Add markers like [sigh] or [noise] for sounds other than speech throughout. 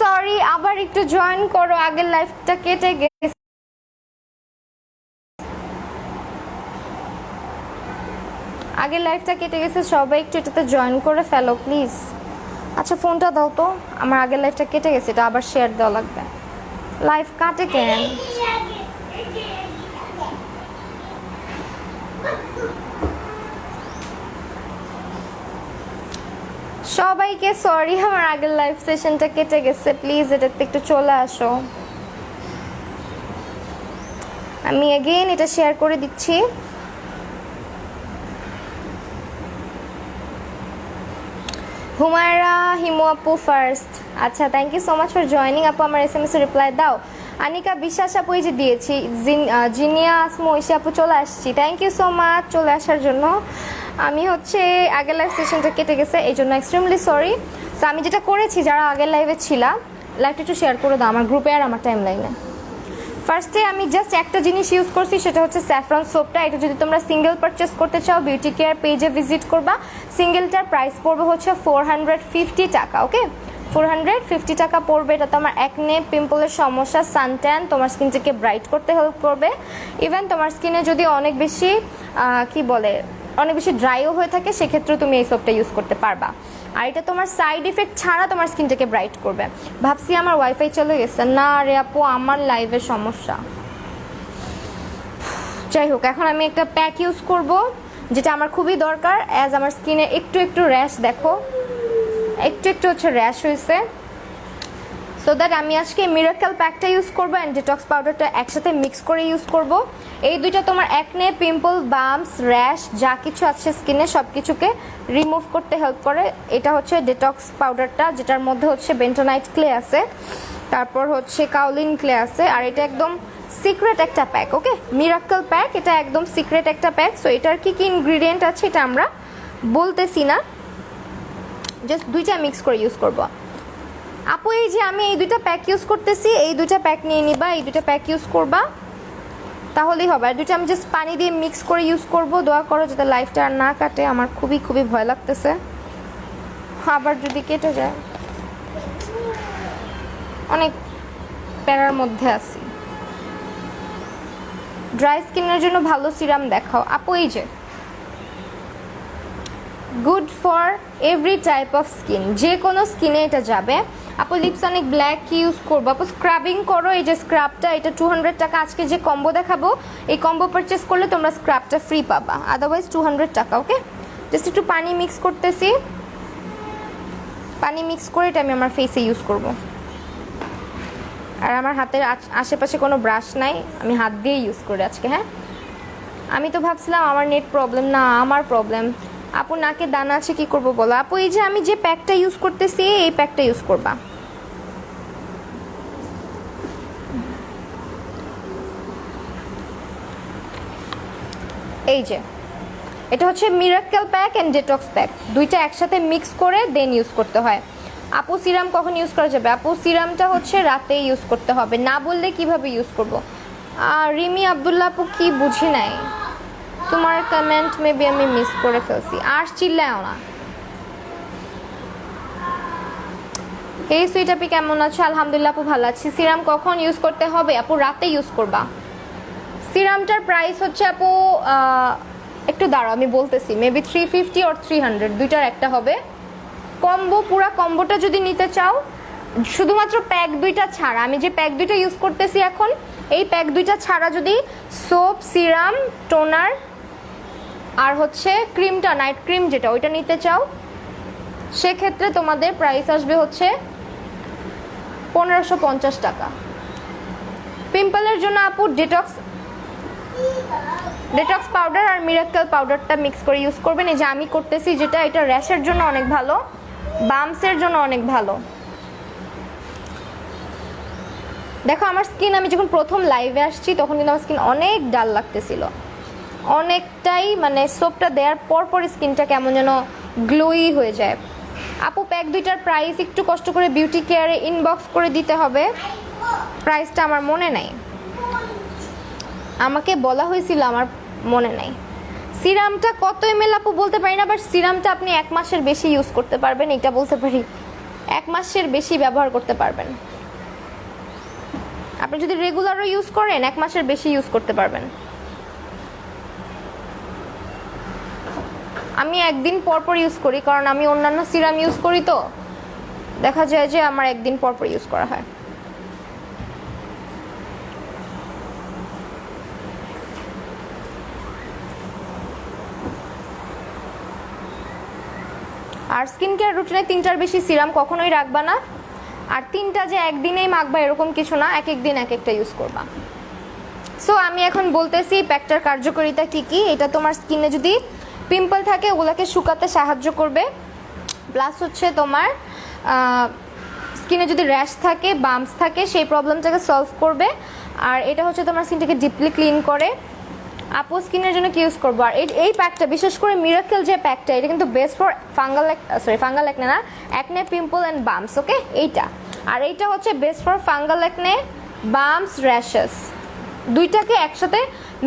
Sorry আবার একটু join করো, আগের লাইফটা কেটে গেছে। আগের লাইফটা কেটে গেছে, সবাই একটু এটাতে জয়েন করে ফেলো প্লিজ আচ্ছা ফোনটা দাও তো। আমার আগের লাইফটা কেটে গেছে, এটা আবার শেয়ার দেওয়া লাগবে। লাইফ কাটে কেন? সবাইকে সরি আমার আগের লাইভ সেশনটা কেটে গেছে। প্লিজ এটাতে একটু চলে আসো। আমি এগেইন এটা শেয়ার করে দিচ্ছি। হুমায়রা, হিমু আপু ফার্স্ট আচ্ছা thank you so much for joining আপু, আমার এস এম এস রিপ্লাই দাও। আনিকা, বিশ্বাস আপু, এই যে দিয়েছি। জিন- জিনিয়া আসমু ঐশী আপু, চলে আসছি। থ্যাংক ইউ সো মাচ চলে আসার জন্য। আমি হচ্ছে আগের লাইভ সেশনটা কেটে গেছে, এই জন্য এক্সট্রিমলি সরি তো আমি যেটা করেছি, যারা আগের লাইভে ছিলাম লাইভটা একটু শেয়ার করে দাও, আমার গ্রুপে আর আমার টাইম লাইনে ফার্স্টে আমি জাস্ট একটা জিনিস ইউজ করছি, সেটা হচ্ছে স্যাফরন সোপটা এটা যদি তোমরা সিঙ্গেল পারচেস করতে চাও বিউটি কেয়ার পেজে ভিজিট করবা। সিঙ্গেলটার প্রাইস পড়বে হচ্ছে ফোর হান্ড্রেড ফিফটি টাকা ওকে ফোর হান্ড্রেড ফিফটি টাকা পড়বে, এটা তোমার একনে পিম্পলের সমস্যা সানট্যান তোমার স্কিনটাকে ব্রাইট করতে হেল্প করবে। ইভেন তোমার স্কিনে যদি অনেক বেশি কি বলে অনেক বেশি ড্রাইও হয়ে থাকে সেক্ষেত্রে তুমি এই সোপটা ইউজ করতে পারবা। আর এটা তোমার সাইড ইফেক্ট ছাড়া তোমার স্কিনটাকে ব্রাইট করবে। ভাবছি আমার ওয়াইফাই চলে গেছে। না রে আপু, আমার লাইভের সমস্যা। যাই হোক, এখন আমি একটা প্যাক ইউজ করব, যেটা আমার খুবই দরকার। অ্যাজ আমার স্কিনে একটু একটু র্যাশ দেখো। একটু একটু হচ্ছে র্যাশ হয়েছে। সো দ্যাট আমি আজকে মিরাকেল প্যাকটা ইউজ করব অ্যান্ড ডিটক্স পাউডারটা একসাথে মিক্স করে ইউজ করব। এই দুইটা তোমার একনে পিম্পল বাম্পস র্যাশ যা কিছু আছে স্কিনে সব কিছুকে রিমুভ করতে হেল্প করে। এটা হচ্ছে ডিটক্স পাউডারটা যেটার মধ্যে হচ্ছে বেন্টোনাইট ক্লে আছে, তারপর হচ্ছে কাউলিন ক্লে আছে, আর এটা একদম সিক্রেট একটা প্যাক ওকে মিরাক্কেল প্যাক এটা একদম সিক্রেট একটা প্যাক সো এটার কি কি ইনগ্রিডিয়েন্ট আছে এটা আমরা বলতেছি না। জাস্ট দুইটা মিক্স করে ইউজ করব। আপু, এই যে আমি এই দুইটা প্যাক ইউজ করতেছি, এই দুইটা প্যাক নিয়ে নিবা, এই দুইটা প্যাক ইউজ করবা। তাহলেই হবে। আর দুইটা আমি জাস্ট পানি দিয়ে মিক্স করে ইউজ করব। দোয়া করো যাতে লাইফটা আর না কাটে। আমার খুবই খুবই ভয় লাগতেছে। আবার যদি কেটে যায়। অনেক প্যারার মধ্যে আছি। ড্রাই স্কিনের জন্য ভালো সিরাম দেখাও। আপু, এই যে। Good for every type of skin যে কোনো স্কিনে এটা যাবে। আপু লিপস অনেক ব্ল্যাক ইউজ করব। আপু স্ক্রাবিং করো, এই যে স্ক্রাবটা এটা টু হান্ড্রেড টাকা। আজকে যে কম্বো দেখাবো, এই কম্বো পারচেস করলে তোমরা স্ক্রাবটা ফ্রি পাবা। আদারওয়াইজ টু হান্ড্রেড টাকা ওকে জাস্ট একটু পানি মিক্স করতেছি। পানি মিক্স করে এটা আমি আমার ফেসে ইউজ করব। আর আমার হাতের আশেপাশে কোনো ব্রাশ নাই। আমি হাত দিয়ে ইউজ করি আজকে হ্যাঁ? আমি তো ভাবছিলাম আমার নেট প্রবলেম না, আমার প্রবলেম আপু নাকে দানা আছে, কি করব বলো? আপু, এই যে আমি যে প্যাকটা ইউজ করতেছি, এই প্যাকটা ইউজ করবা। এই যে, এটা হচ্ছে miracle pack and detox pack দুইটা একসাথে মিক্স করে দেন ইউজ করতে হয়। আপু সিরাম কখন ইউজ করা যাবে? আপু সিরামটা হচ্ছে রাতে ইউজ করতে হবে। না বললে কীভাবে ইউজ করব? আর রিমি আবদুল্লাহ আপু কি বুঝি নাই? তোমার কমেন্ট মেবি আমি মিস করে ফেলছি। আর চিল্লাও না। এই সুইট আপি কেমন আছো? আলহামদুলিল্লাহ আপু ভালো আছি। সিরাম কখন ইউজ করতে হবে? আপু রাতে ইউজ করবা। সিরামটার প্রাইস হচ্ছে আপু একটু দাঁড়াও, আমি বলতেছি। Maybe three fifty or three hundred দুইটার একটা হবে। কম্বো, পুরা কম্বোটা যদি নিতে চাও, শুধুমাত্র প্যাক দুইটা ছাড়া। আমি যে প্যাক দুইটা ইউজ করতেছি এখন, এই প্যাক দুইটা ছাড়া যদি সোপ সিরাম টোনার আর হচ্ছে ক্রিমটা, নাইট ক্রিম যেটা, ওইটা নিতে চাও, সেক্ষেত্রে তোমাদের প্রাইস আসবে হচ্ছে পনেরোশো পঞ্চাশ টাকা। পিম্পলের জন্য আপু ডেটক্স ডেটক্স পাউডার আর মিরাক্কেল পাউডারটা মিক্স করে ইউজ করবেন। এই যে আমি করতেছি যেটা, এটা র্যাশের জন্য অনেক ভালো, বামসের জন্য অনেক ভালো। দেখো, আমার স্কিন আমি যখন প্রথম লাইভে আসছি, তখন কিন্তু আমার স্কিন অনেক ডাল লাগতেছিল। অনেকটাই মানে সোপটা দেওয়ার পর পর স্কিনটা কেমন যেন গ্লোই হয়ে যায়। আপু প্যাক দুইটার প্রাইস একটু কষ্ট করে বিউটি কেয়ারে ইনবক্স করে দিতে হবে। প্রাইসটা আমার মনে নাই। আমাকে বলা হয়েছিল আমার মনে নাই। সিরামটা কত এম আপু বলতে পারি না বাট সিরামটা আপনি এক মাসের বেশি ইউজ করতে পারবেন, এটা বলতে পারি। এক মাসের বেশি ব্যবহার করতে পারবেন। আপনি যদি রেগুলারও ইউজ করেন, এক মাসের বেশি ইউজ করতে পারবেন। আমি একদিন পর পর ইউজ করি, কারণ আমি অন্যান্য সিরাম ইউজ করি তো। দেখা যায় যে আমার একদিন পর পর ইউজ করা হয়। আর স্কিন কেয়ার রুটিনে তিনটার বেশি সিরাম কখনোই রাখবা না। আর তিনটা যে একদিনেই মাখবা এরকম কিছু না, এক এক দিন এক একটা ইউজ করবা। সো আমি এখন বলতেছি প্যাকটার কার্যকারিতা কী কী, এটা তোমার স্কিনে যদি পিম্পল থাকে, ওগুলোকে শুকাতে সাহায্য করবে। প্লাস হচ্ছে তোমার স্কিনে যদি র্যাশ থাকে বাম্পস থাকে, সেই প্রবলেমটাকে সলভ করবে। আর এটা হচ্ছে তোমার স্কিনটাকে ডিপলি ক্লিন করে। আপু স্কিনের জন্য কি ইউজ করব? আর এই প্যাকটা বিশেষ করে মিরাকেল যে প্যাকটা এটা কিন্তু best for fungal sorry fungal acne না acne pimple and bumps okay এইটা। আর এইটা হচ্ছে best for fungal acne bumps rashes দুইটাকে একসাথে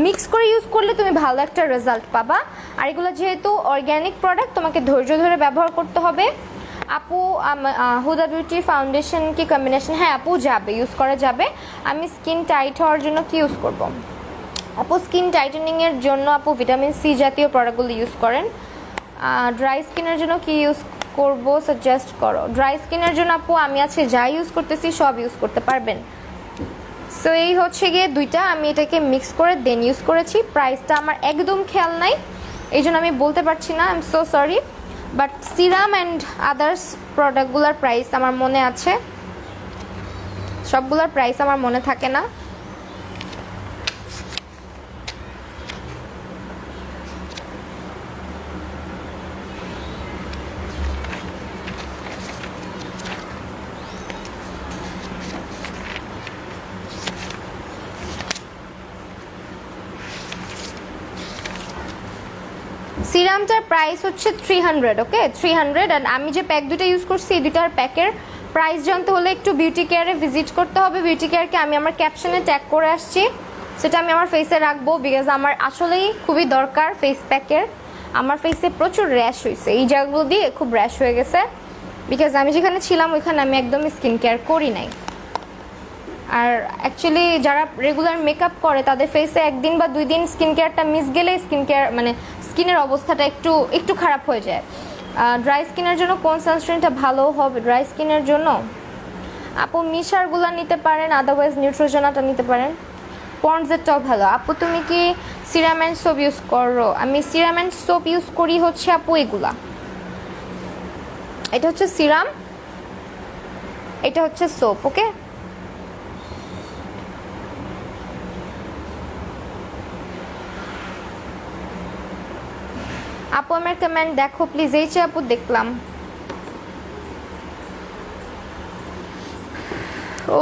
মিক্স করে ইউজ করলে তুমি ভালো একটা রেজাল্ট পাবা। আর এগুলো যেহেতু অর্গ্যানিক প্রোডাক্ট তোমাকে ধৈর্য ধরে ব্যবহার করতে হবে। আপু হুদা বিউটি ফাউন্ডেশন কি কম্বিনেশন হ্যাঁ আপু যাবে ইউজ করা যাবে। আমি স্কিন টাইট হওয়ার জন্য কি ইউজ করব? আপু স্কিন টাইটেনিংয়ের জন্য আপু ভিটামিন সি জাতীয় প্রোডাক্টগুলো ইউজ করেন। ড্রাই স্কিনের জন্য কি ইউজ করব? সাজেস্ট করো। ড্রাই স্কিনের জন্য আপু আমি আছে যা ইউজ করতেছি সব ইউজ করতে পারবেন। সো এই হচ্ছে গিয়ে দুইটা। আমি এটাকে মিক্স করে দেন ইউজ করেছি। প্রাইসটা আমার একদম খেয়াল নাই। এই জন্য আমি বলতে পারছি না। I am so sorry but serum and others প্রোডাক্টগুলোর price আমার মনে আছে। সবগুলোর প্রাইস আমার মনে থাকে না। সিরামটার প্রাইস হচ্ছে three hundred okay three hundred and আমি যে প্যাক দুটো ইউজ করছি, এই দুটার প্যাকের প্রাইস জানতে হলে একটু বিউটি কেয়ারে ভিজিট করতে হবে। বিউটি কেয়ারকে আমি আমার ক্যাপশনে ট্যাগ করে আসছি। সেটা আমি আমার ফেসে রাখব বিকজ আমার আসলেই খুবই দরকার ফেস প্যাকের আমার ফেসে প্রচুর র্যাশ হয়েছে এই জায়গাগুলো দিয়ে খুব র্যাশ হয়ে গেছে। বিকজ আমি যেখানে ছিলাম, ওইখানে আমি একদমই স্কিন কেয়ার করি নাই। আর অ্যাকচুয়ালি যারা রেগুলার মেকআপ করে, তাদের ফেসে একদিন বা দুই দিন স্কিন কেয়ারটা মিস গেলে স্কিন কেয়ার মানে স্কিনের অবস্থাটা একটু একটু খারাপ হয়ে যায়। ড্রাই স্কিনের জন্য কোন সানস্ক্রিনটা ভালো হবে? ড্রাই স্কিনের জন্য? আপু, মিশারগুলো নিতে পারেন আদারওয়াইজ নিউট্রোজেনাটা নিতে পারেন। পন্ডসেরটাও ভালো। আপু, তুমি কি সিরামেন্ট সোপ ইউজ করো? আমি সিরামেন্ট সোপ ইউজ করি হচ্ছে আপু এগুলা। এটা হচ্ছে সিরাম এটা হচ্ছে সোপ ওকে আপু, আমার কমেন্ট দেখো প্লিজ এই যে আপু, দেখলাম।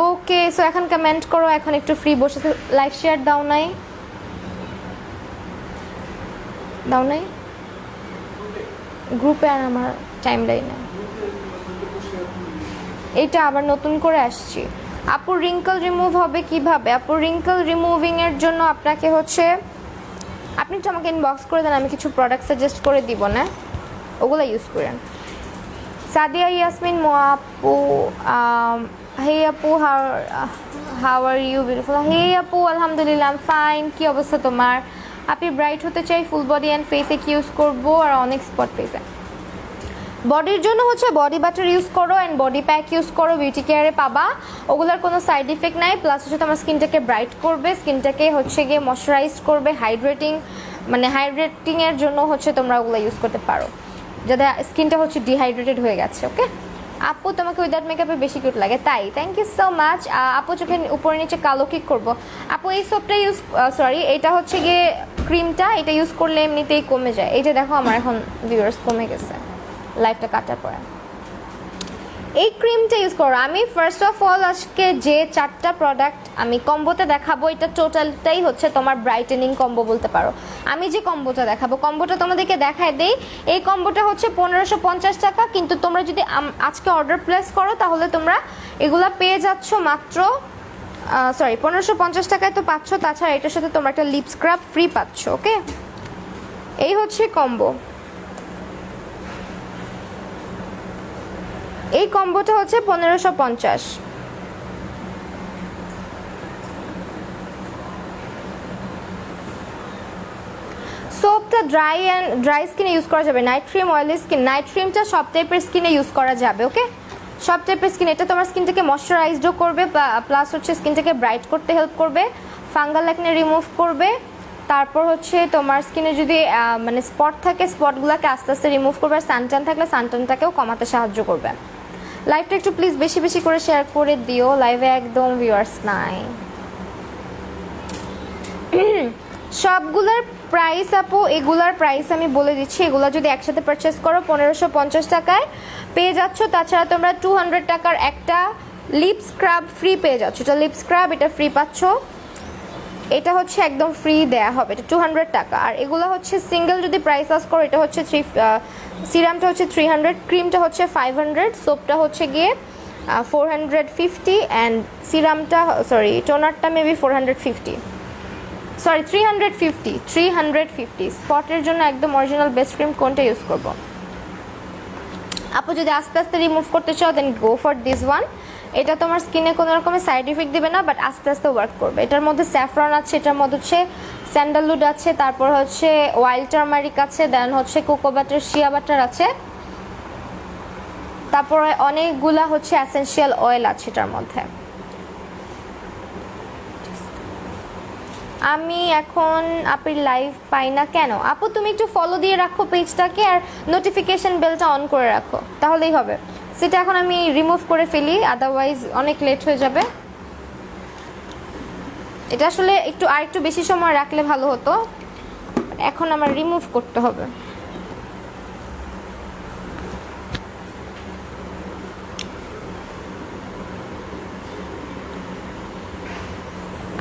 ওকে সো এখন কমেন্ট করো, এখন একটু ফ্রি বসে লাইক শেয়ার দাও নাই। দাও নাই? গ্রুপে আর আমার টাইম লাইনে এইটা আবার নতুন করে আসছি। আপুর রিঙ্কল রিমুভ হবে কীভাবে? আপুর রিঙ্কল রিমুভিং এর জন্য আপনাকে হচ্ছে আপনি একটু আমাকে ইনবক্স করে দেন, আমি কিছু প্রোডাক্ট সাজেস্ট করে দিব, না? ওগুলো ইউজ করেন। সাদিয়া ইয়াসমিন, মো আপু হে আপু how are you beautiful hey আপু, আলহামদুলিল্লাহ ফাইন কি অবস্থা তোমার? আপনি ব্রাইট হতে চাই ফুল বডি অ্যান্ড ফেসে কি ইউজ করব? আর অনেক স্পট ফেসে বডির জন্য হচ্ছে বডি বাটার ইউজ করো অ্যান্ড বডি প্যাক ইউজ করো বিউটি কেয়ারে পাবা। ওগুলোর কোনো সাইড ইফেক্ট নাই প্লাস হচ্ছে তোমার স্কিনটাকে ব্রাইট করবে স্কিনটাকে হচ্ছে গিয়ে ময়শ্চারাইজ করবে হাইড্রেটিং মানে হাইড্রেটিংয়ের জন্য হচ্ছে তোমরা ওগুলো ইউজ করতে পারো। যাতে স্কিনটা হচ্ছে ডিহাইড্রেটেড হয়ে গেছে ওকে আপু, তোমাকে উইদাউট মেকআপে বেশি কিউট লাগে, তাই। থ্যাংক ইউ সো মাচ আপু চোখের উপরে নিচে কালো কি করব। আপু, এই সোপটা ইউজ সরি এটা হচ্ছে গিয়ে ক্রিমটা এটা ইউজ করলে এমনিতেই কমে যায়। যে দেখো, আমার এখন ভিউয়ার্স কমে গেছে। লাইফটা কাটার পরে। এই ক্রিমটা ইউজ করো। আমি ফার্স্ট অফ অল আজকে যে চারটা প্রোডাক্ট আমি কম্বোতে দেখাবো, এটা টোটালটাই হচ্ছে তোমার ব্রাইটেনিং কম্বো বলতে পারো। আমি যে কম্বোটা দেখাবো, কম্বোটা তোমাদেরকে দেখায় দেই। এই কম্বোটা হচ্ছে পনেরোশো পঞ্চাশ টাকা, কিন্তু তোমরা যদি আজকে অর্ডার প্লেস করো, তাহলে তোমরা এগুলা পেয়ে যাচ্ছ মাত্র সরি পনেরোশো পঞ্চাশ টাকায় তো পাচ্ছ, তাছাড়া এটার সাথে তোমরা একটা লিপ স্ক্রাব ফ্রি পাচ্ছ ওকে এই হচ্ছে কম্বো এই কম্বোটা হচ্ছে পনেরোশো পঞ্চাশ। সোপটা ড্রাই অ্যান্ড ড্রাই স্কিনে ইউজ করা যাবে। Night cream oily skin night ক্রিমটা সব টাইপের স্কিনে ইউজ করা যাবে ওকে সব টাইপের স্কিন এটা তোমার স্কিনটাকে ময়শ্চারাইজডও করবে প্লাস হচ্ছে স্কিনটাকে ব্রাইট করতে হেল্প করবে ফাঙ্গাল একনে রিমুভ করবে, তারপর হচ্ছে তোমার স্কিনে যদি মানে স্পট থাকে স্পটগুলোকে আস্তে আস্তে রিমুভ করবে, আর সানটান থাকলে সানটানটাকেও কমাতে সাহায্য করবে। লাইভটা একটু প্লিজ বেশি বেশি করে শেয়ার করে দিও। লাইভে একদম ভিউয়ার্স নাই। [clears throat] সবগুলোর প্রাইস আপু, এগুলার প্রাইস আমি বলে দিচ্ছি। এগুলা যদি একসাথে পারচেস করো, পনেরোশো পঞ্চাশ টাকায় পেয়ে যাচ্ছ। তাছাড়া তোমরা টু হান্ড্রেড টাকার একটা লিপ স্ক্রাব ফ্রি পেয়ে যাচ্ছ। এটা লিপ স্ক্রাব এটা ফ্রি পাচ্ছ। এটা হচ্ছে একদম ফ্রি দেয়া হবে, এটা টু হান্ড্রেড টাকা। আর এগুলো হচ্ছে সিঙ্গেল যদি প্রাইস আস করো, এটা হচ্ছে থ্রি সিরামটা হচ্ছে থ্রি হান্ড্রেড ক্রিমটা হচ্ছে ফাইভ হান্ড্রেড সোপটা হচ্ছে গিয়ে ফোর হান্ড্রেড ফিফটি অ্যান্ড সিরামটা sorry টোনারটা maybe four hundred fifty sorry three hundred fifty three hundred fifty স্পটের জন্য একদম অরিজিনাল বেস্ট ক্রিম কোনটা ইউজ করব? আপু, যদি আস্তে আস্তে রিমুভ করতে চাও then go for this one এটা তোমার স্কিনে কোনো রকমের সাইড ইফেক্ট দেবে না বাট আস্তে আস্তে ওয়ার্ক করবে। এটার মধ্যে স্যাফরন আছে, এটার মধ্যে হচ্ছে স্যান্ডালউড আছে, তারপর হচ্ছে ওয়াইল্ড টার্মারিক আছে দেন হচ্ছে কোকো বাটার শিয়া বাটার আছে। তারপরে অনেকগুলা হচ্ছে অ্যাসেনশিয়াল অয়েল আছে এটার মধ্যে। আমি এখন আপির লাইভ পাই না কেন? আপু, তুমি একটু ফলো দিয়ে রাখো পেজটাকে আর নোটিফিকেশন বেলটা অন করে রাখো, তাহলেই হবে। সেটা এখন আমি রিমুভ করে ফেলি আদারওয়াইজ অনেক লেট হয়ে যাবে। এটা আসলে একটু আর একটু বেশি সময় রাখলে ভালো হতো। এখন আমার রিমুভ করতে হবে।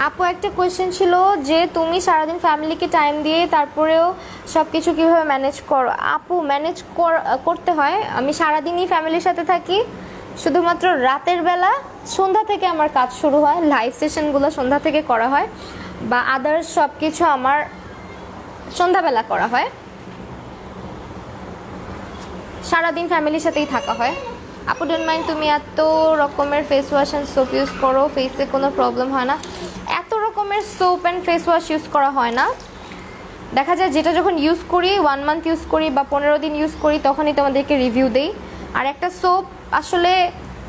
আপু, একটা কোয়েশ্চেন ছিল যে তুমি সারাদিন ফ্যামিলিকে টাইম দিয়ে তারপরেও সব কিছু কীভাবে ম্যানেজ করো? আপু ম্যানেজ করতে হয়। আমি সারাদিনই ফ্যামিলির সাথে থাকি। শুধুমাত্র রাতের বেলা সন্ধ্যা থেকে আমার কাজ শুরু হয়। লাইভ সেশনগুলো সন্ধ্যা থেকে করা হয় বা আদার্স সব কিছু আমার সন্ধ্যাবেলা করা হয়। সারাদিন ফ্যামিলির সাথেই থাকা হয়। আপু ডোন্ট মাইন্ড তুমি এত রকমের face wash and soap use করো ফেসে কোনো প্রবলেম হয় না। এত রকমের soap and face wash use করা হয় না। দেখা যায় যেটা যখন ইউজ করি ওয়ান মান্থ ইউজ করি বা পনেরো দিন ইউজ করি, তখনই তোমাদেরকে রিভিউ দেই। আর একটা সোপ আসলে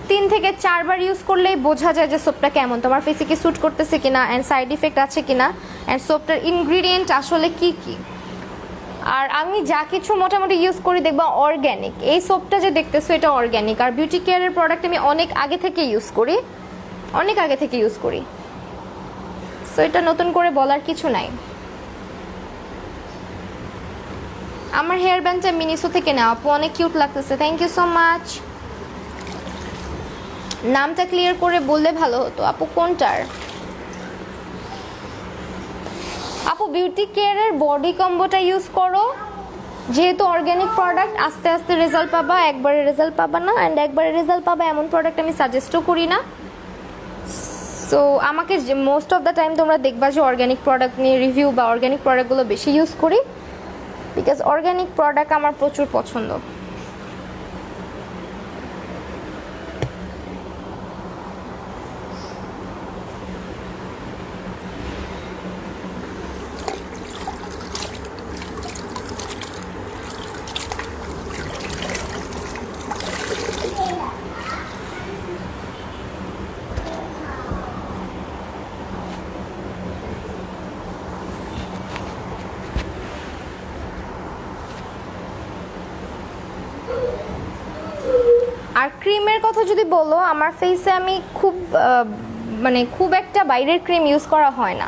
তিন থেকে চারবার ইউজ করলেই বোঝা যায় যে সোপটা কেমন। তোমার ফেসে কি স্যুট করতেছে কিনা অ্যান্ড সাইড ইফেক্ট আছে কিনা অ্যান্ড সোপটার ইনগ্রিডিয়েন্ট আসলে কি কি? আর আমি যা কিছু মোটামুটি ইউজ করি দেখবা অর্গ্যানিক এই সোপটা যে দেখতেছো, এটা অর্গ্যানিক আর বিউটি কেয়ারের প্রোডাক্ট আমি অনেক আগে থেকে ইউজ করি। অনেক আগে থেকে ইউজ করি। সো এটা নতুন করে বলার কিছু নাই। আমার হেয়ার ব্যান্ডটা মিনিসো থেকে নেওয়া আপু, অনেক কিউট লাগতেছে। থ্যাংক ইউ সো মাচ নামটা ক্লিয়ার করে বললে ভালো হতো। আপু, কোনটার? আপু বিউটি কেয়ারের বডি কম্বোটা ইউজ করো। যেহেতু অর্গ্যানিক প্রোডাক্ট আস্তে আস্তে রেজাল্ট পাবা, একবারে রেজাল্ট পাবা না অ্যান্ড একবারে রেজাল্ট পাবা এমন প্রোডাক্ট আমি সাজেস্টও করি না। সো আমাকে মোস্ট অফ দ্য টাইম তোমরা দেখবা যে অর্গ্যানিক প্রোডাক্ট নিয়ে রিভিউ বা অর্গ্যানিক প্রোডাক্টগুলো বেশি ইউজ করি। বিকজ অর্গ্যানিক প্রোডাক্ট আমার প্রচুর পছন্দ আর ক্রিমের কথা যদি বলো, আমার ফেসে আমি খুব মানে খুব একটা বাইরের ক্রিম ইউজ করা হয় না।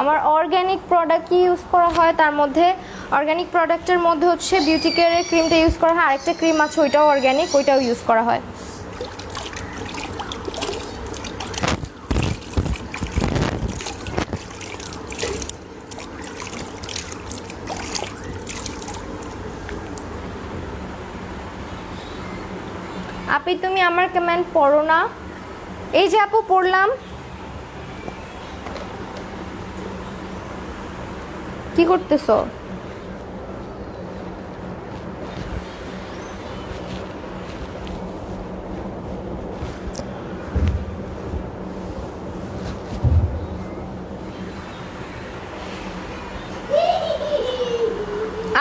আমার অর্গ্যানিক প্রোডাক্টই ইউজ করা হয়, তার মধ্যে অর্গ্যানিক প্রোডাক্টের মধ্যে হচ্ছে বিউটি কেয়ারের ক্রিমটা ইউজ করা হয়, আরেকটা ক্রিম আছে ওইটাও অর্গ্যানিক ওইটাও ইউজ করা হয়। কই তুমি আমার কমেন্ট পড়ো না। এই যে আপু, পড়লাম। কি করতেছো?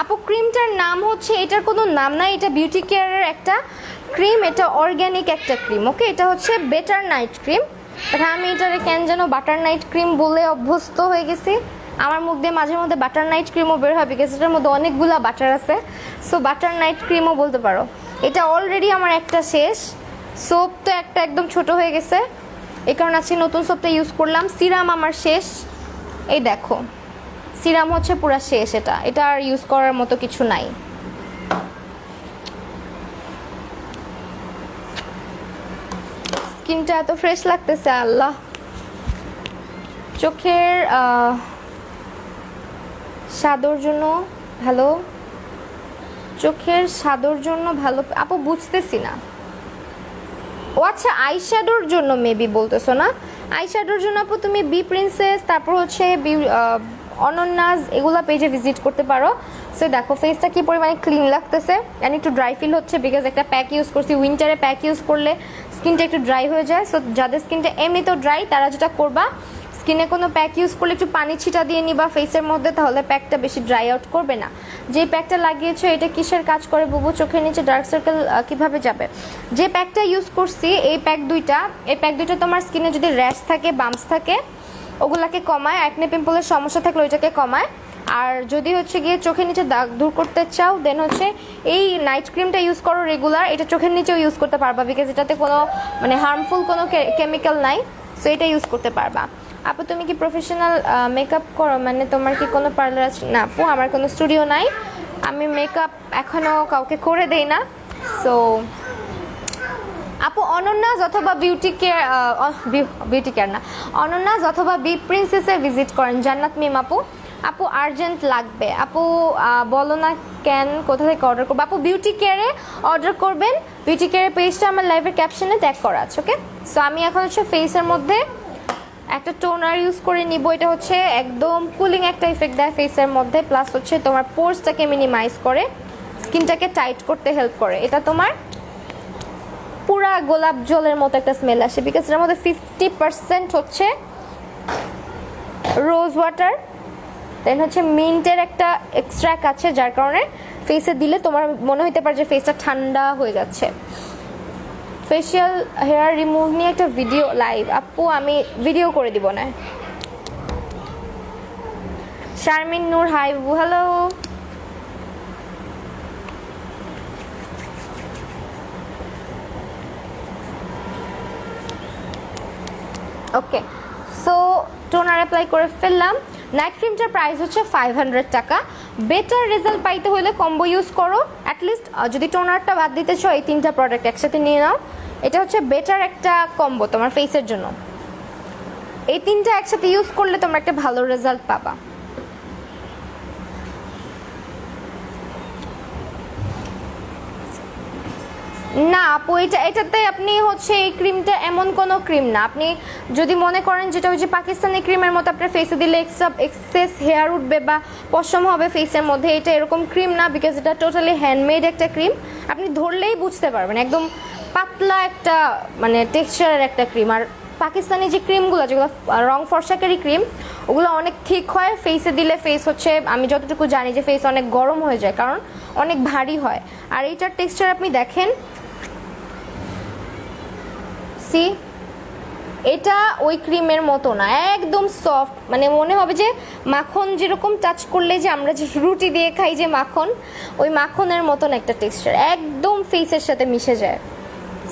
আপু ক্রিমটার নাম হচ্ছে, এটার কোনো নাম নাই, এটা বিউটি কেয়ারের একটা। ক্রিম, এটা অর্গ্যানিক একটা ক্রিম, ওকে? এটা হচ্ছে বেটার নাইট ক্রিম। বাট আমি এটারে কেন যেন বাটার নাইট ক্রিম বলে অভ্যস্ত হয়ে গেছি। আমার মুখ দিয়ে মাঝে মধ্যে বাটার নাইট ক্রিমও বের হয় বিকজ এটার মধ্যে অনেকগুলো বাটার আছে। সো বাটার নাইট ক্রিমও বলতে পারো। এটা অলরেডি আমার একটা শেষ। সোপ তো একটা একদম ছোট হয়ে গেছে। এই কারণে আজকে নতুন সোপটা ইউজ করলাম। সিরাম আমার শেষ। এই দেখো। সিরাম হচ্ছে পুরা শেষ এটা। এটা আর ইউজ করার মতো কিছু নাই। স্কিনটা এত ফ্রেশ লাগতেছে আল্লাহ। চোখের আহ, স্বাদর জন্য ভালো। চোখের স্বাদর জন্য ভালো। আপু বুঝতেছি না। ও আচ্ছা আই শ্যাডোর জন্য মেবি বলতেছো না? আই শ্যাডোর জন্য আপু তুমি বি প্রিন্সেস তারপর হচ্ছে বি অনন্যাস এগুলা পেজে ভিজিট করতে পারো। সো দেখো ফেসটা কি পরিমাণে ক্লিন লাগতেছে? অ্যান্ড একটু ড্রাই ফিল হচ্ছে বিকজ একটা প্যাক ইউজ করছি উইন্টারে প্যাক ইউজ করলে স্কিনটা একটু ড্রাই হয়ে যায়। সো যাদের স্কিনটা এমনিতেও ড্রাই, তারা যেটা করবা, স্কিনে কোনো প্যাক ইউজ করলে একটু পানি ছিটা দিয়ে নিবা ফেসের মধ্যে, তাহলে প্যাকটা বেশি ড্রাই আউট করবে না। যে প্যাকটা লাগিয়েছো, এটা কিসের কাজ করে বুবু? চোখের নিচে ডার্ক সার্কেল কীভাবে যাবে? যে প্যাকটা ইউজ করছি, এই প্যাক দুইটা, এই প্যাক দুইটা তোমার স্কিনে যদি র্যাশ থাকে বাম্পস থাকে, ওগুলাকে কমায় অ্যাকনে পিম্পলের সমস্যা থাকলে ওইটাকে কমায়। আর যদি হচ্ছে গিয়ে চোখের নিচে দাগ দূর করতে চাও দেন হচ্ছে এই নাইট ক্রিমটা ইউজ করো রেগুলার এটা চোখের নিচেও ইউজ করতে পারবা বিকজ এটাতে কোনো মানে হার্মফুল কোনো কেমিক্যাল নাই সো এটা ইউজ করতে পারবা। আপু, তুমি কি প্রফেশনাল মেকআপ করো? মানে তোমার কি কোনো পার্লার আছে? না, আপু, আমার কোনো স্টুডিও নাই। আমি মেকআপ এখনও কাউকে করে দেই না সো আপু, অনন্যাস অথবা বিউটি কেয়ার বিউটি কেয়ার না। অনন্যাস অথবা বি প্রিন্সেসে ভিজিট করেন। জান্নাত মিম আপু। আপু আর্জেন্ট লাগবে। আপু বলো না কেন, কোথা থেকে অর্ডার করব? আপু বিউটি কেয়ারে অর্ডার করবেন। বিউটি কেয়ারের পেজটা আমার লাইভের ক্যাপশনে ট্যাগ করা আছে ওকে সো আমি এখন হচ্ছে ফেসের মধ্যে একটা টোনার ইউজ করে নিব। এটা হচ্ছে একদম কুলিং একটা ইফেক্ট দেয় ফেসের মধ্যে। প্লাস হচ্ছে তোমার পোর্সটাকে মিনিমাইজ করে স্কিনটাকে টাইট করতে হেল্প করে। এটা তোমার পুরা গোলাপ জলের মতো একটা স্মেল আসে। বিকজ এটার মধ্যে ফিফটি পার্সেন্ট হচ্ছে রোজ ওয়াটার দেন হচ্ছে মিন্টের একটা এক্সট্র্যাক্ট আছে, যার কারণে ফেসে দিলে তোমার মনে হতে পারে যে ফেসটা ঠান্ডা হয়ে যাচ্ছে। ফেশিয়াল হেয়ার রিমুভ নিয়ে একটা ভিডিও লাইভ আপু, আমি ভিডিও করে দিব না। Sharmin Noor hi hello okay so toner apply করে ফেললাম। নাইট ক্রিমটার প্রাইস হচ্ছে ফাইভ হান্ড্রেড টাকা। বেটার রেজাল্ট পাইতে হলে কম্বো ইউজ করো। অ্যাটলিস্ট যদি টোনারটা বাদ দিতে চো এই তিনটা প্রোডাক্ট একসাথে নিয়ে নাও। এটা হচ্ছে বেটার একটা কম্বো তোমার ফেসের জন্য। এই তিনটা একসাথে ইউজ করলে তোমরা একটা ভালো রেজাল্ট পাবা। না, আপু, এটা, এটাতে আপনি হচ্ছে এই ক্রিমটা এমন কোনো ক্রিম না। আপনি যদি মনে করেন যেটা হচ্ছে পাকিস্তানি ক্রিমের মতো আপনার ফেসে দিলে এক্সট্রা এক্সেস হেয়ার উঠবে বা পশম হবে ফেসের মধ্যে, এটা এরকম ক্রিম না বিকজ এটা টোটালি হ্যান্ডমেড একটা ক্রিম আপনি ধরলেই বুঝতে পারবেন, একদম পাতলা একটা মানে টেক্সচারের একটা ক্রিম আর পাকিস্তানি যে ক্রিমগুলো যেগুলো রং ফর্সাকারি ক্রিম ওগুলো অনেক ঠিক হয়। ফেসে দিলে ফেস হচ্ছে, আমি যতটুকু জানি যে ফেস অনেক গরম হয়ে যায়, কারণ অনেক ভারী হয়। আর এইটার টেক্সচার আপনি দেখেন সি এটা ওই ক্রিমের মতো না, একদম সফট মানে মনে হবে যে মাখন যেরকম টাচ করলে যে আমরা যে রুটি দিয়ে খাই যে মাখন, ওই মাখনের মতন একটা টেক্সচার একদম ফেসের সাথে মিশে যায়।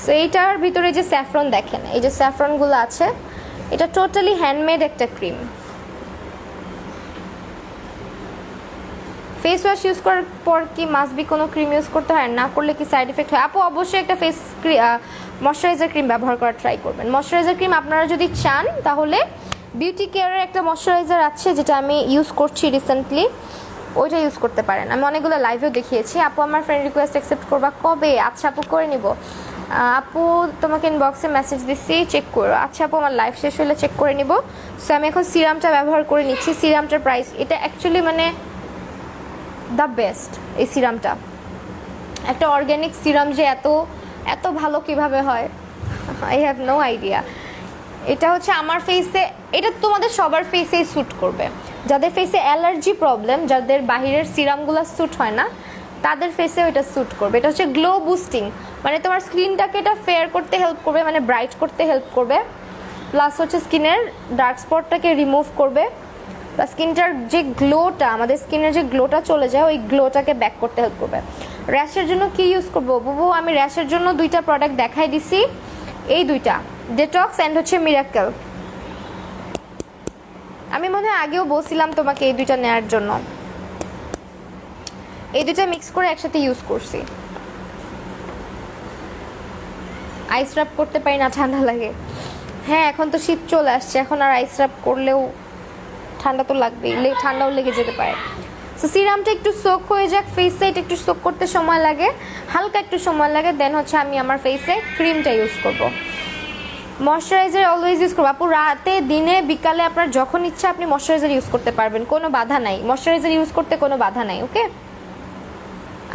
সো এইটার ভিতরে যে স্যাফরন দেখেন, এই যে স্যাফরনগুলো আছে, এটা টোটালি হ্যান্ডমেড একটা ক্রিম ফেস ওয়াশ ইউজ করার পর কি মাস্ট বি কোনো ক্রিম ইউজ করতে হয়? না করলে কি সাইড এফেক্ট হয়? আপু, অবশ্যই একটা ফেস ময়শ্চারাইজার ক্রিম ব্যবহার করার ট্রাই করবেন। ময়শ্চারাইজার ক্রিম আপনারা যদি চান, তাহলে বিউটি কেয়ারের একটা ময়শ্চারাইজার আছে যেটা আমি ইউজ করছি রিসেন্টলি ওইটা ইউজ করতে পারেন। আমি অনেকগুলো লাইভেও দেখিয়েছি। আপু আমার ফ্রেন্ড রিকোয়েস্ট অ্যাকসেপ্ট করবা কবে? আচ্ছা আপু করে নিব। আপু, তোমাকে ইনবক্সে মেসেজ দিচ্ছি চেক করো। আচ্ছা আপু, আমার লাইভ শেষ হলে চেক করে নিব। সো আমি এখন সিরামটা ব্যবহার করে নিচ্ছি। সিরামটার প্রাইস এটা অ্যাকচুয়ালি মানে দ্য বেস্ট এই সিরামটা একটা অর্গ্যানিক সিরাম যে এত এত ভালো কীভাবে হয়? আই হ্যাভ নো আইডিয়া এটা হচ্ছে আমার ফেসে এটা তোমাদের সবার ফেসেই স্যুট করবে। যাদের ফেসে অ্যালার্জি প্রবলেম যাদের বাহিরের সিরামগুলো স্যুট হয় না, তাদের ফেসেও এটা স্যুট করবে। এটা হচ্ছে গ্লো বুস্টিং মানে তোমার স্কিনটাকে এটা ফেয়ার করতে হেল্প করবে মানে ব্রাইট করতে হেল্প করবে। প্লাস হচ্ছে স্কিনের ডার্ক স্পটটাকে রিমুভ করবে। প্লাস স্কিনটার যে গ্লোটা আমাদের স্কিনের যে গ্লোটা চলে যায়, ওই গ্লোটাকে ব্যাক করতে হেল্প করবে। র্যাশের জন্য কি ইউজ করব? বুবু, আমি র্যাশের জন্য দুইটা প্রোডাক্ট দেখাই দিছি। এই দুইটা ডেটক্স অ্যান্ড হচ্ছে মিরাক্কেল আমি মনে হয় আগেও বলছিলাম তোমাকে এই দুইটা নেয়ার জন্য। এই দুইটা মিক্স করে একসাথে ইউজ করছি। আইস রাব করতে পারি না, ঠান্ডা লাগে। হ্যাঁ এখন তো শীত চলে আসছে, এখন আর আইস রাব করলেও ঠান্ডা তো লাগবেই ঠান্ডাও লেগে যেতে পারে। সো সিরামটা একটু সোক হয়ে যাক ফেসে এটা একটু সোক করতে সময় লাগে, হালকা একটু সময় লাগে দেন হচ্ছে আমি আমার ফেসে ক্রিমটা ইউজ করব। ময়শ্চারাইজার অলওয়েজ ইউজ করব। আপু, রাতে, দিনে, বিকালে আপনার যখন ইচ্ছা আপনি ময়শ্চারাইজার ইউজ করতে পারবেন, কোনো বাধা নাই। ময়শ্চারাইজার ইউজ করতে কোনো বাধা নাই ওকে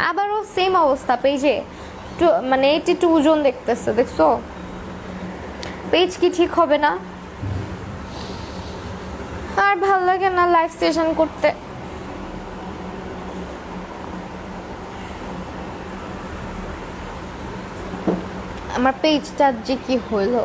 আবারও সেম অবস্থা, পেজে মানে এইটি টু জন দেখতেছে, দেখছ? পেজ কি ঠিক হবে না? আর ভালো লাগে না লাইভ সেশন করতে। আমার পেজটা যে কি হইল?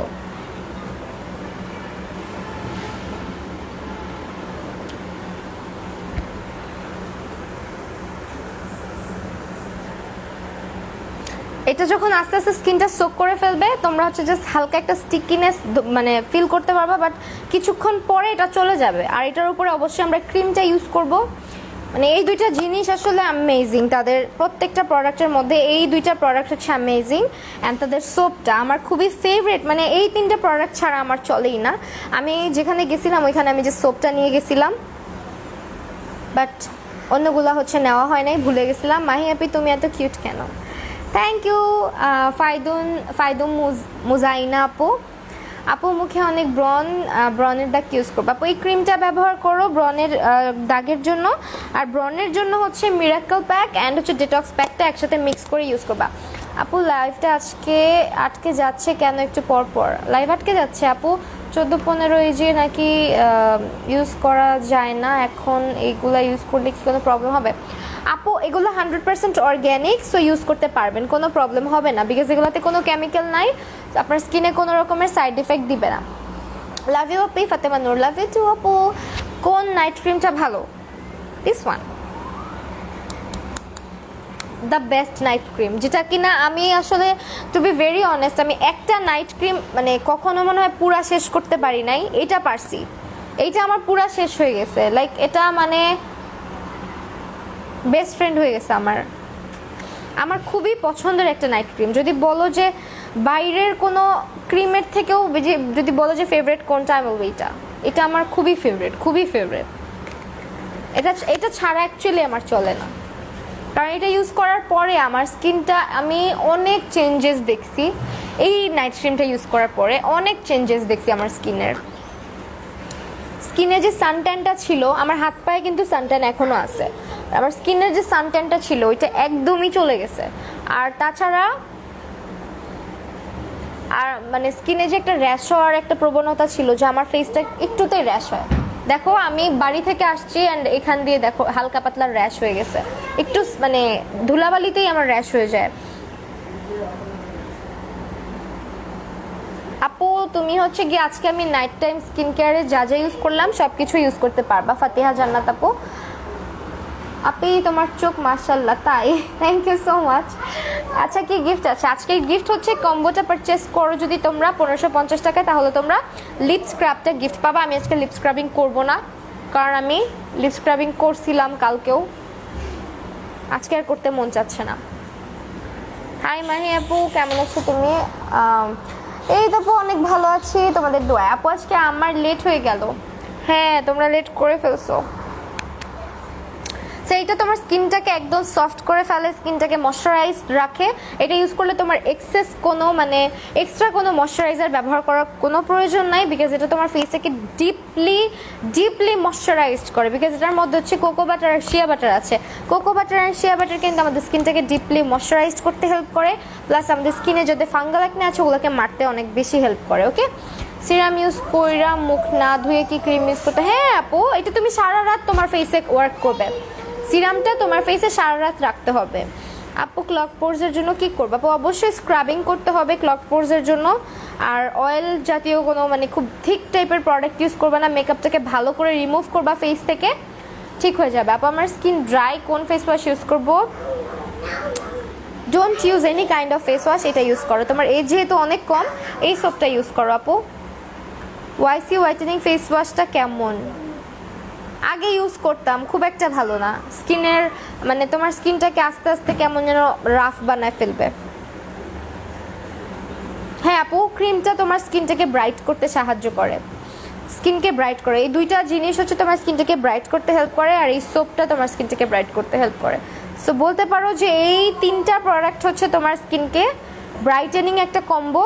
এটা যখন আস্তে আস্তে স্কিনটা সোক করে ফেলবে, তোমরা হচ্ছে জাস্ট হালকা একটা স্টিকিনেস মানে ফিল করতে পারবা বাট কিছুক্ষণ পরে এটা চলে যাবে। আর এটার উপরে অবশ্যই আমরা ক্রিমটা ইউজ করব। মানে এই দুইটা জিনিস আসলে অ্যামেজিং তাদের প্রত্যেকটা প্রোডাক্টের মধ্যে এই দুইটা প্রোডাক্ট হচ্ছে অ্যামেজিং অ্যান্ড তাদের সোপটা আমার খুবই ফেভারিট মানে এই তিনটা প্রোডাক্ট ছাড়া আমার চলেই না। আমি যেখানে গেছিলাম, ওইখানে আমি যে সোপটা নিয়ে গেছিলাম। বাট অন্যগুলো হচ্ছে নেওয়া হয় নাই, ভুলে গেছিলাম। মাহি আপি, তুমি এত কিউট কেন? থ্যাংক ইউ ফাইদুন ফাইদুন মুজ- মুজাইনা আপু। আপু, মুখে অনেক ব্রন ব্রনের দাগ ইউজ করব। আপু, এই ক্রিমটা ব্যবহার করো ব্রনের দাগের জন্য। আর ব্রনের জন্য হচ্ছে মিরাকল প্যাক অ্যান্ড হচ্ছে ডেটক্স প্যাকটা একসাথে মিক্স করে ইউজ করবা। আপু লাইভটা আজকে আটকে যাচ্ছে কেন একটু পর পর? লাইভ আটকে যাচ্ছে আপু। চোদ্দ, পনেরো যে নাকি ইউজ করা যায় না। এখন এইগুলা ইউজ করলে কি কোনো প্রবলেম হবে? আপু, এগুলো hundred percent organic so use করতে পারবেন, কোনো প্রবলেম হবে না বিকজ এগুলোতে কোনো কেমিক্যাল নাই, আপনার স্কিনে কোনো রকমের সাইড এফেক্ট দিবে না। Love you Api, Fatema Nur love you too আপু। কোন নাইট ক্রিমটা ভালো? This one the best night cream যেটা কিনা আমি আসলে টু বি ভেরি অনেস্ট আমি একটা নাইট ক্রিম মানে কখনো মনে হয় পুরা শেষ করতে পারি নাই, এটা পারছি। এইটা আমার পুরা শেষ হয়ে গেছে লাইক এটা মানে বেস্ট ফ্রেন্ড হয়ে গেছে আমার। আমার খুবই পছন্দের একটা নাইট ক্রিম। যদি বলো যে বাইরের কোনো ক্রিমের থেকেও যে যদি বলো যে ফেভারিট কোনটা আমি বলব এটা। এটা আমার খুবই ফেভারিট খুবই ফেভারেট এটা এটা ছাড়া অ্যাকচুয়ালি আমার চলে না। কারণ এটা ইউজ করার পরে আমার স্কিনটা, আমি অনেক চেঞ্জেস দেখছি। এই নাইট ক্রিমটা ইউজ করার পরে অনেক চেঞ্জেস দেখছি আমার স্কিনের। স্কিনে যে সানট্যানটা ছিল, আমার হাত পায়ে কিন্তু সানট্যান এখনও আছে। আমার স্কিনের যে সানট্যানটা ছিল, ওইটা একদমই চলে গেছে। আর তাছাড়া, আর মানে স্কিনে যে একটা র্যাশ হওয়ার একটা প্রবণতা ছিল, যে আমার ফেসটা একটুতেই র্যাশ হয়। দেখো, আমি বাড়ি থেকে আসছি অ্যান্ড এখান দিয়ে দেখো, হালকা পাতলা র্যাশ হয়ে গেছে। একটু মানে ধুলাবালিতেই আমার র্যাশ হয়ে যায়। আপু, তুমি হচ্ছে কি আজকে আমি নাইট টাইম স্কিন কেয়ারে যা যা ইউজ করলাম সব কিছু ইউজ করতে পারবা। ফাতিহা, জান্নাত আপু। আপনি তোমার চোখ মার্শাল্লাহ তাই? থ্যাংক ইউ সো মাচ আচ্ছা কি গিফট আছে? আজকের গিফট হচ্ছে কম্বোটা পারচেস করো যদি তোমরা পনেরোশো পঞ্চাশ টাকায়, তাহলে তোমরা লিপ স্ক্রাবটা গিফট পাবা। আমি আজকে লিপ স্ক্রাবিং করব না, কারণ আমি লিপ স্ক্রাবিং করছিলাম কালকেও। আজকে আর করতে মন চাচ্ছে না। হাই মাহি আপু, কেমন আছো তুমি? এই তো আপু, অনেক ভালো আছি। তোমাদের দোয়া। আপু, আজকে আমার লেট হয়ে গেল। হ্যাঁ তোমরা লেট করে ফেলছো। এইটা তোমার স্কিনটাকে একদম সফট করে ফেলে, স্কিনটাকে ময়শ্চারাইজড রাখে। এটা ইউজ করলে তোমার এক্সেস কোনো মানে এক্সট্রা কোনো ময়শ্চারাইজার ব্যবহার করার কোনো প্রয়োজন নাই বিকজ এটা তোমার ফেসটাকে ডিপলি ডিপলি ময়শ্চারাইজড করে। বিকজ এটার মধ্যে হচ্ছে কোকো বাটার আর শিয়া বাটার আছে। কোকো বাটার আর শিয়া বাটার কিন্তু আমাদের স্কিনটাকে ডিপলি ময়শ্চারাইজড করতে হেল্প করে। প্লাস আমাদের স্কিনে যদি ফাঙ্গাল একনে আছে, ওগুলোকে মারতে অনেক বেশি হেল্প করে ওকে সিরাম ইউজ কইরা, মুখ না ধুয়ে কি ক্রিম ইউজ করতে হ্যাঁ আপু, এটা তুমি সারা রাত তোমার ফেসে ওয়ার্ক করবে। সিরামটা তোমার ফেসে সারা রাত রাখতে হবে। আপু ক্লক পোর্সের জন্য কি করব? আপু, অবশ্যই স্ক্রাবিং করতে হবে ক্লক পোর্সের জন্য। আর অয়েল জাতীয় কোনো মানে খুব থিক টাইপের প্রোডাক্ট ইউজ করবে না। মেকআপটাকে ভালো করে রিমুভ করবা ফেস থেকে। ঠিক হয়ে যাবে। আপু, আমার স্কিন ড্রাই কোন ফেস ওয়াশ ইউজ করব? Don't use any kind of face wash এটা ইউজ করো। তোমার এজ যেহেতু অনেক কম, এই সবটা ইউজ করো, আপু। ওয়াইসি হোয়াইটেনিং ফেস ওয়াশটা কেমন? আগে ইউজ করতাম, খুব একটা ভালো না। স্কিনের মানে তোমার স্কিনটাকে আস্তে আস্তে কেমন যেন রাফ বানায় ফেলবে। হ্যাঁ আপু ক্রিমটা তোমার স্কিনটাকে ব্রাইট করতে সাহায্য করে। স্কিনকে ব্রাইট করে। এই দুইটা জিনিস হচ্ছে তোমার স্কিনটাকে ব্রাইট করতে হেল্প করে, আর এই সোপটা তোমার স্কিনটাকে ব্রাইট করতে হেল্প করে। সো বলতে পারো যে এই তিনটা প্রোডাক্ট হচ্ছে তোমার স্কিনকে ব্রাইটেনিং একটা কম্বো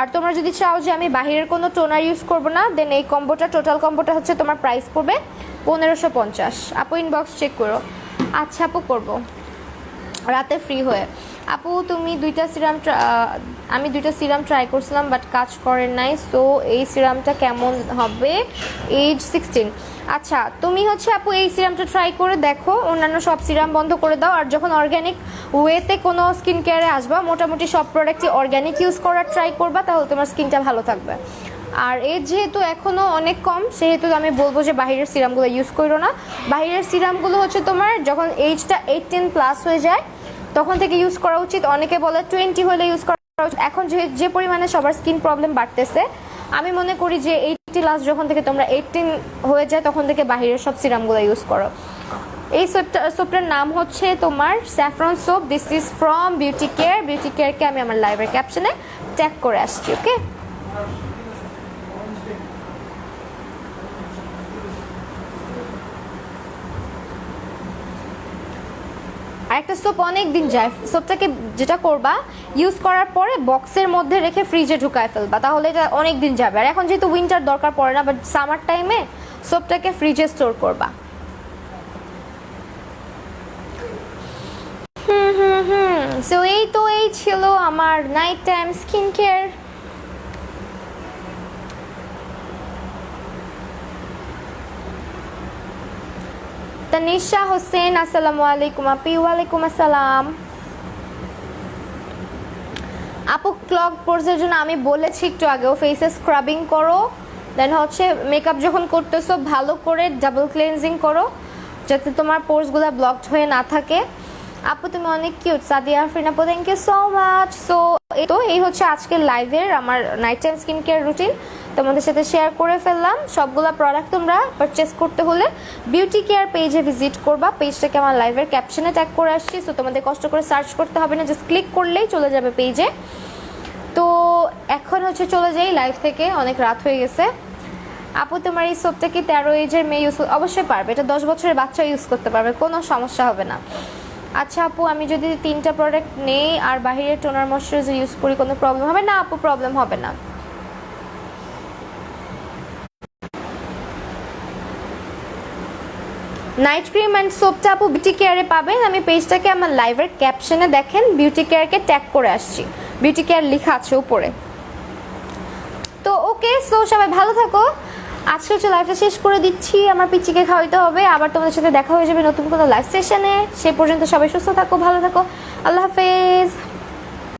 আর তোমরা যদি চাও যে আমি বাহিরের কোনো টোনার ইউজ করব না দেন এই কম্বোটা টোটাল কম্বোটা হচ্ছে তোমার প্রাইস পড়বে পনেরোশো পঞ্চাশ। আপু ইনবক্স চেক করো। আচ্ছা আপু, করব। রাতে ফ্রি হয়ে। আপু, তুমি দুইটা সিরাম আমি দুইটা সিরাম ট্রাই করছিলাম বাট কাজ করে নাই সো এই সিরামটা কেমন হবে? এইজ সিক্সটিন আচ্ছা তুমি হচ্ছে আপু এই সিরামটা ট্রাই করে দেখো, অন্যান্য সব সিরাম বন্ধ করে দাও, আর যখন অর্গ্যানিক ওয়েতে কোনো স্কিন কেয়ারে আসবা, মোটামুটি সব প্রোডাক্টই অর্গ্যানিক ইউজ করার ট্রাই করবা, তাহলে তোমার স্কিনটা ভালো থাকবে। আর এর যেহেতু এখনও অনেক কম, সেহেতু আমি বলব যে বাইরের সিরামগুলো ইউজ করো না। বাইরের সিরামগুলো হচ্ছে তোমার যখন এইজটা এইটিন প্লাস হয়ে যায় তখন থেকে ইউজ করা উচিত। অনেকে বলে টোয়েন্টি হলে ইউজ করা উচিত। এখন যে যে পরিমাণে সবার স্কিন প্রবলেম বাড়তেছে, আমি মনে করি যে এইটটি লাস্ট যখন থেকে তোমরা এইটিন হয়ে যায়, তখন থেকে বাইরের সব সিরামগুলো ইউজ করো। এই সোপটা সোপটার নাম হচ্ছে তোমার saffron soap this is from beauty care beauty কেয়ারকে আমি আমার লাইভের ক্যাপশনে ট্যাগ করে আসছি ওকে আর একটা সোপ অনেক দিন যায়। সোপটাকে যেটা করবা ইউজ করার পরে বক্সের মধ্যে রেখে ফ্রিজে ঢুকায় ফেলবা। তাহলে এটা অনেক দিন যাবে। আর এখন যেহেতু উইন্টার দরকার পড়ে না বাট সামার টাইমে সোপটাকে ফ্রিজে স্টোর করবা। হুম হুম হুম। সো এই তো এই ছিল আমার night time skin care Tanisha Hossain আসসালামু আলাইকুম আপি ওয়ালাইকুম আসসালাম আপু ক্লক পোর্সের জন্য আমি বলেছি একটু আগেও ফেসে স্ক্রাবিং করো দেন হচ্ছে মেকআপ যখন করতেছো, ভালো করে ডাবল ক্লিনজিং করো, যাতে তোমার পোর্সগুলো ব্লকড হয়ে না থাকে। আপু, তুমি অনেক কিউট সাদিয়া আফরিন আপু thank you so much so এই তো, এই হচ্ছে আজকের লাইভের আমার night time skin care routine তোমাদের সাথে শেয়ার করে ফেললাম। সবগুলো প্রোডাক্ট তোমরা পারচেস করতে হলে বিউটি কেয়ার পেজে ভিজিট করবা। পেজটাকে আমার লাইভের ক্যাপশনে ট্যাগ করে আসছি। সো তোমাদের কষ্ট করে সার্চ করতে হবে না জাস্ট ক্লিক করলেই চলে যাবে পেজে তো, এখন হচ্ছে চলে যাই লাইভ থেকে। অনেক রাত হয়ে গেছে। আপু, তোমার এই সোপটা কি তেরো এজের মেয়ে ইউজ অবশ্যই পারবে। এটা দশ বছরের বাচ্চা ইউজ করতে পারবে, কোনো সমস্যা হবে না। আচ্ছা আপু, আমি যদি তিনটা প্রোডাক্ট নেই আর বাহিরের টোনার ময়শ্চারাইজার ইউজ করি, কোনো প্রবলেম হবে না? আপু প্রবলেম হবে না। নাইট ক্রিম অ্যান্ড সোপটা আপু বিউটি কেয়ারে পাবেন। আমি পেজটাকে আমার লাইভের ক্যাপশনে দেখেন বিউটি কেয়ারকে ট্যাগ করে আসছি। বিউটি কেয়ার লেখা আছে উপরে। তো ওকে সো সবাই ভালো থাকো। আজকে হচ্ছে লাইফটা শেষ করে দিচ্ছি। আমার পিচিকে খাওয়াইতে হবে। আবার তোমাদের সাথে দেখা হয়ে যাবে নতুন কোনো লাইভ সেশনে সে পর্যন্ত সবাই সুস্থ থাকো, ভালো থাকো। আল্লাহ হাফেজ।